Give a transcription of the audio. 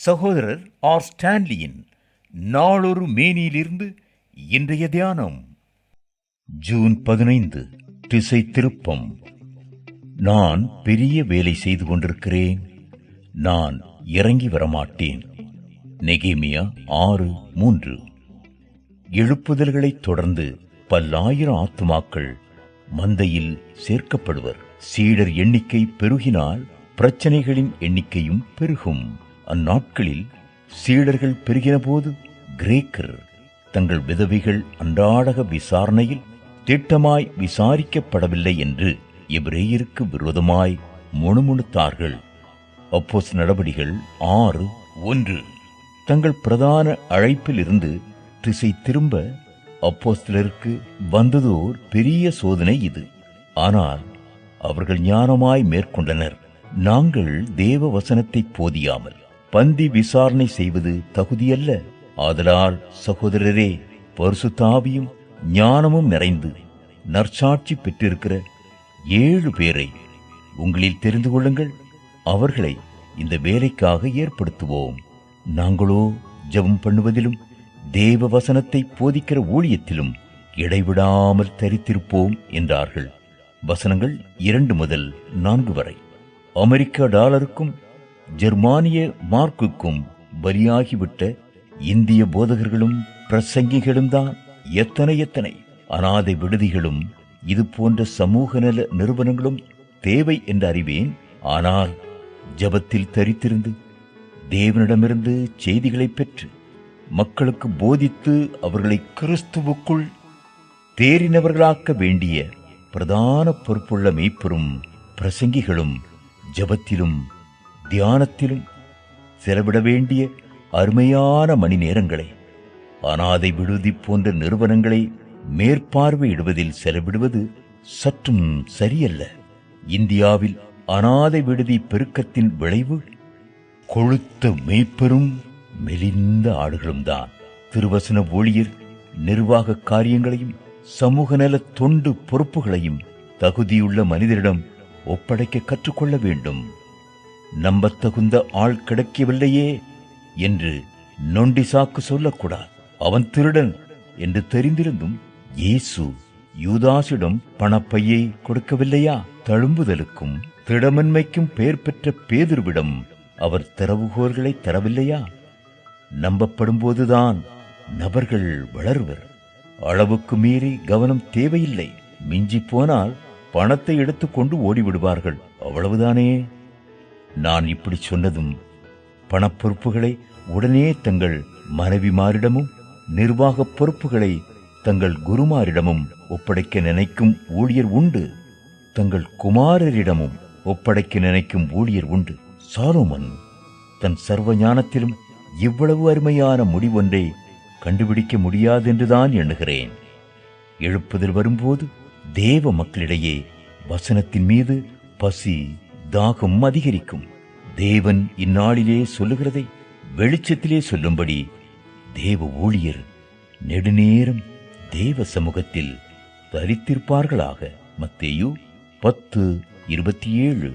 சகோதரர் ஆர் ஸ்டான்லியின் நாளொரு மேனியிலிருந்து இன்றைய தியானம். ஜூன் பதினைந்து திசை திருப்பம். நான் பெரிய வேலை செய்து கொண்டிருக்கிறேன். நான் இறங்கி வரமாட்டேன். நெகேமியா ஆறு மூன்று. எழுப்புதல்களைத் தொடர்ந்து பல்லாயிரம் ஆத்துமாக்கள் மந்தையில் சேர்க்கப்படுவர். சீடர் எண்ணிக்கை பெருகினால் பிரச்சனைகளின் எண்ணிக்கையும் பெருகும். அந்நாட்களில் சீடர்கள் பெருகினபோது கிரேக்கர் தங்கள் விதவைகள் அன்றாடக விசாரணையில் திட்டமாய் விசாரிக்கப்படவில்லை என்று எபிரேயருக்கு விரோதமாய் முணுமுணுத்தார்கள். அப்போஸ் நடபடிகள் ஆறு ஒன்று. தங்கள் பிரதான அழைப்பில் இருந்து திசை திரும்ப அப்போஸ்தலருக்கு வந்ததோர் பெரிய சோதனை இது. ஆனால் அவர்கள் ஞானமாய் மேற்கொண்டனர். நாங்கள் தேவ வசனத்தை போதியாமல் பந்தி விசாரணை செய்வது தகுதியல்ல. ஆதலால் சகோதரரே பரிசுத்தாவியும் ஞானமும் நிறைந்து நற்சாட்சி பெற்றிருக்கிற ஏழு பேரை உங்களில் தெரிந்து கொள்ளுங்கள். அவர்களை இந்த வேலைக்காக ஏற்படுத்துவோம். நாங்களோ ஜெபம் பண்ணுவதிலும் தேவ வசனத்தை போதிக்கிற ஊழியத்திலும் இடைவிடாமல் தரித்திருப்போம் என்றார்கள். வசனங்கள் இரண்டு முதல் நான்கு வரை. அமெரிக்க டாலருக்கும் ஜெர்மானிய மார்க்குக்கும் பலியாகிவிட்ட இந்திய போதகர்களும் பிரசங்கிகளும் தான் எத்தனை எத்தனை அனாதை விடுதிகளும் இது போன்ற சமூக நல நிறுவனங்களும் தேவை என்று அறிவேன். ஆனால் ஜபத்தில் தரித்திருந்து தேவனிடமிருந்து செய்திகளை பெற்று மக்களுக்கு போதித்து அவர்களை கிறிஸ்துவுக்குள் தேறினவர்களாக்க வேண்டிய பிரதான பொறுப்புள்ள மெய்ப்பெரும் பிரசங்கிகளும் ஜபத்திலும் தியானத்திலும் செலவிட வேண்டிய அருமையான மணி நேரங்களை அனாதை விடுதி போன்ற நிறுவனங்களை மேற்பார்வையிடுவதில் செலவிடுவது சற்றும் சரியல்ல. இந்தியாவில் அனாதை விடுதி பெருக்கத்தின் விளைவு கொழுத்த மெய்ப்பெரும் மெலிந்த ஆடுகளும் தான். திருவசன ஊழியர் நிர்வாக காரியங்களையும் சமூக நல தொண்டு பொறுப்புகளையும் தகுதியுள்ள மனிதரிடம் ஒப்படைக்க கற்றுக்கொள்ள வேண்டும். நம்பத்தகுந்த ஆள் கிடைக்கவில்லையே என்று நொண்டி சாக்கு சொல்லக்கூடாது. அவன் திருடன் என்று தெரிந்திருந்தும் இயேசு யூதாசிடம் பணப்பையை கொடுக்கவில்லையா? தழும்புதலுக்கும் திடமின்மைக்கும் பெயர் பெற்ற பேதுருவிடம் அவர் திறவுகோல்களை தரவில்லையா? நம்பப்படும்போதுதான் நபர்கள் வளர்வர். அளவுக்கு மீறி கவனம் தேவையில்லை. மிஞ்சி போனால் பணத்தை எடுத்துக்கொண்டு ஓடிவிடுவார்கள். அவ்வளவுதானே? நான் இப்படி சொன்னதும் பணப்பொறுப்புகளை உடனே தங்கள் மனைவிமாரிடமும் நிர்வாக பொறுப்புகளை தங்கள் குருமாரிடமும் ஒப்படைக்க நினைக்கும் ஊழியர் உண்டு. தங்கள் குமாரரிடமும் ஒப்படைக்க நினைக்கும் ஊழியர் உண்டு. சாலோமன் தன் சர்வ ஞானத்திலும் இவ்வளவு அருமையான முடிவொன்றை கண்டுபிடிக்க முடியாதென்றுதான் எண்ணுகிறேன். எழுப்புதல் வரும்போது தேவ மக்களிடையே வசனத்தின் மீது பசி தாகம் அதிகரிக்கும். தேவன் இந்நாளிலே சொல்லுகிறதை வெளிச்சத்திலே சொல்லும்படி தேவ ஊழியர் நெடுநேரம் தேவ சமூகத்தில் தரித்திருப்பார்களாக. மத்தேயு பத்து இருபத்தி ஏழு.